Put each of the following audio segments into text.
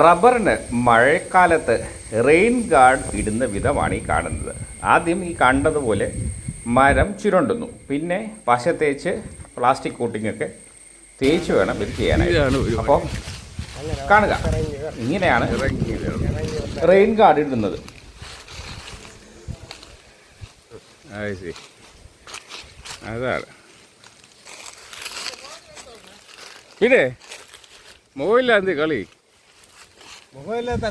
റബ്ബറിന് മഴക്കാലത്ത് rain guard ഇടുന്ന വിധമാണ് ഈ കാണുന്നത്. ആദ്യം ഈ കണ്ടതുപോലെ മരം ചുരുണ്ടുന്നു. പിന്നെ പശ തേച്ച് പ്ലാസ്റ്റിക് കോട്ടിംഗ് ഒക്കെ തേച്ച് വേണം ഇത് ചെയ്യാനായിട്ട്. അപ്പോൾ കാണുക. ഇങ്ങനെയാണ് റെയിൻ ഗാർഡ് ഇടുന്നത്. അതാണ്. പിന്നെ മോയില്ല എന്ത് കളി. മുഖമില്ലാത്ത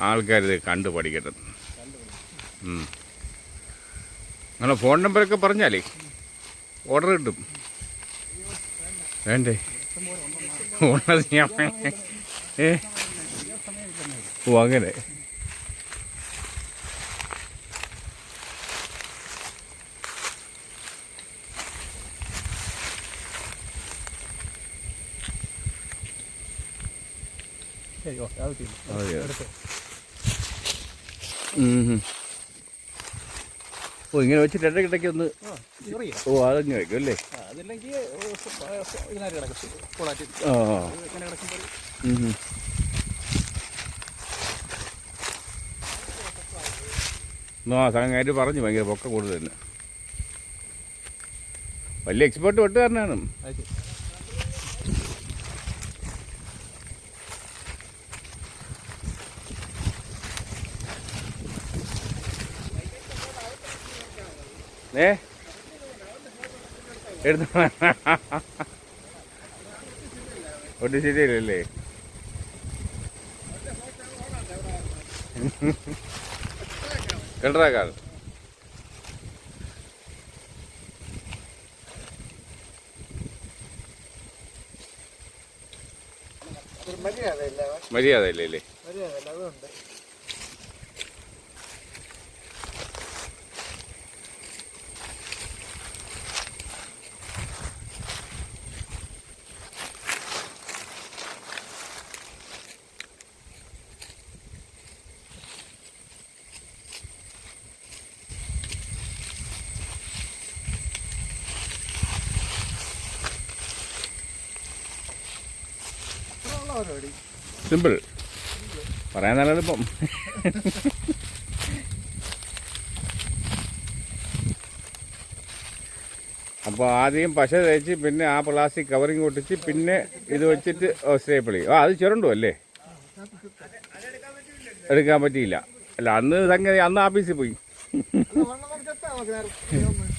കളിയില്ലല്ലോ ഇത് കണ്ടു പഠിക്കട്ടെ. ഉം. നിങ്ങളെ ഫോൺ നമ്പറൊക്കെ പറഞ്ഞാലേ? ഓർഡർ കിട്ടും. വേണ്ടേ? ഓർഡർ ചെയ്യാൻ ഏ? ഓ അങ്ങനെ. അതെ അത് ഉം. ഓ ഇങ്ങനെ വെച്ചിട്ട് ഇടയ്ക്കിടയ്ക്ക് ഒന്ന് ഓ അതങ്ങ് വെക്കും അല്ലേ? ആ ഉം. പറഞ്ഞു ഭയങ്കര പൊക്ക കൂടുതൽ തന്നെ. വലിയ എക്സ്പേർട്ട് വെട്ടുകാരനാണ്. ഏ? എടുത്തു ഒട്ടും ശരിയല്ലല്ലേ കണ്ടറാക്കാൾ ഒരു മര്യാദയില്ല. മര്യാദ ഇല്ലേ? അല്ലേ മര്യാദയില്ല സിമ്പിൾ. പറയാൻ നല്ല എളുപ്പം. അപ്പോൾ ആദ്യം പശ തേച്ച് പിന്നെ ആ പ്ലാസ്റ്റിക് കവറിങ് ഒട്ടിച്ച് പിന്നെ ഇത് വെച്ചിട്ട് ചെയ്യും ആ അത് ചെറുണ്ടോ അല്ലേ? എടുക്കാൻ പറ്റിയില്ല. അല്ല അന്ന് സംഗതി അന്ന് ആഫീസിൽ പോയി.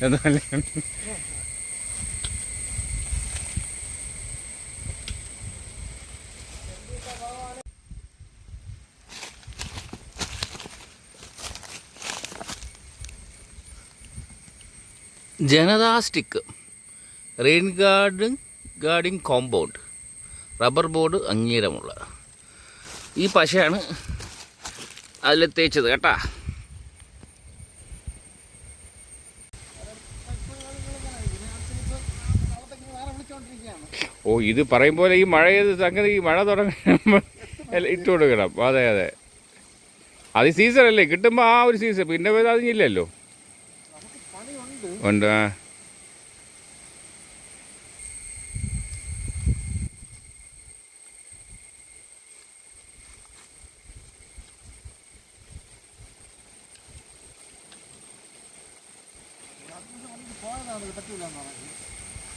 എന്നല്ലേ Janata stick rain guard guarding compound rubber board അംഗീകാരമുള്ള. ഈ പശയാണ് അതിൽ തേച്ചത് കേട്ടാ. ഓ ഇത് പറയും പോലെ ഈ മഴ ചെയ്ത് സംഗതി ഈ മഴ തുടങ്ങുമ്പോൾ ഇട്ട് കൊടുക്കണം. അതെ അതെ. അത് സീസൺ അല്ലേ? കിട്ടുമ്പോൾ ആ ഒരു സീസൺ പിന്നെ വേറെ പറഞ്ഞു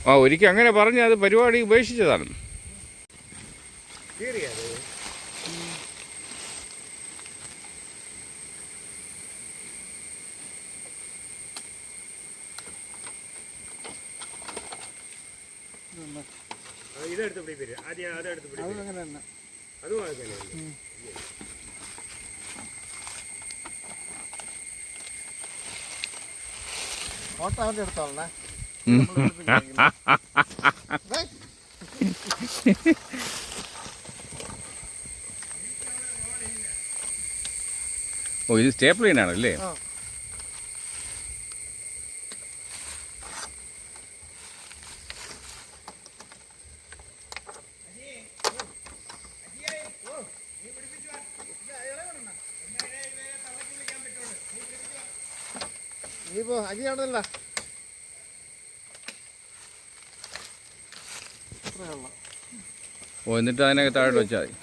ആ ഒരിക്കൽ അങ്ങനെ പറഞ്ഞ് അത് പരിപാടി ഉപേക്ഷിച്ചതാണ്. ഇതെടുത്ത് പിടിപ്പിര്. ആദ്യം അതെടുത്ത് പിടിപ്പിര്. അതും അങ്ങനെ ഓ ഇത് സ്റ്റേപ്പിൾ ചെയ്യണാണല്ലേ പോ അഗ്നി കാണുന്നില്ല ഓ എന്നിട്ട് അതിനൊക്കെ താഴോട്ട് വെച്ചാൽ മതി.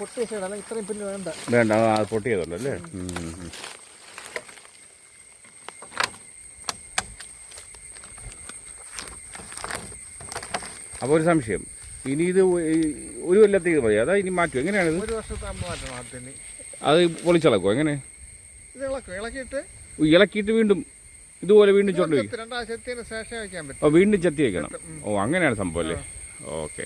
പൊട്ടിയ സൈഡല്ല ഇത്രയും പിന്നെ വേണ്ട. വേണ്ട അത് അല്ലേ. അപ്പോൾ ഒരു സംശയം. ഇനി ഇത് ഒരു കൊല്ലത്തേക്ക് മതി. അതാ ഇനി മാറ്റും എങ്ങനെയാണിത്? ഒരു വർഷത്തെ മാറ്റണം അത് പൊളിച്ചിളക്കോ എങ്ങനെ? ഇത് ഇളക്കും. ഇളക്കിയിട്ട് ഇളക്കിയിട്ട് വീണ്ടും ഇതുപോലെ വീണ്ടും ഓ വീണ്ടും ചെത്തി വെക്കണം. ഓ അങ്ങനെയാണ് സംഭവം അല്ലേ? ഓക്കെ.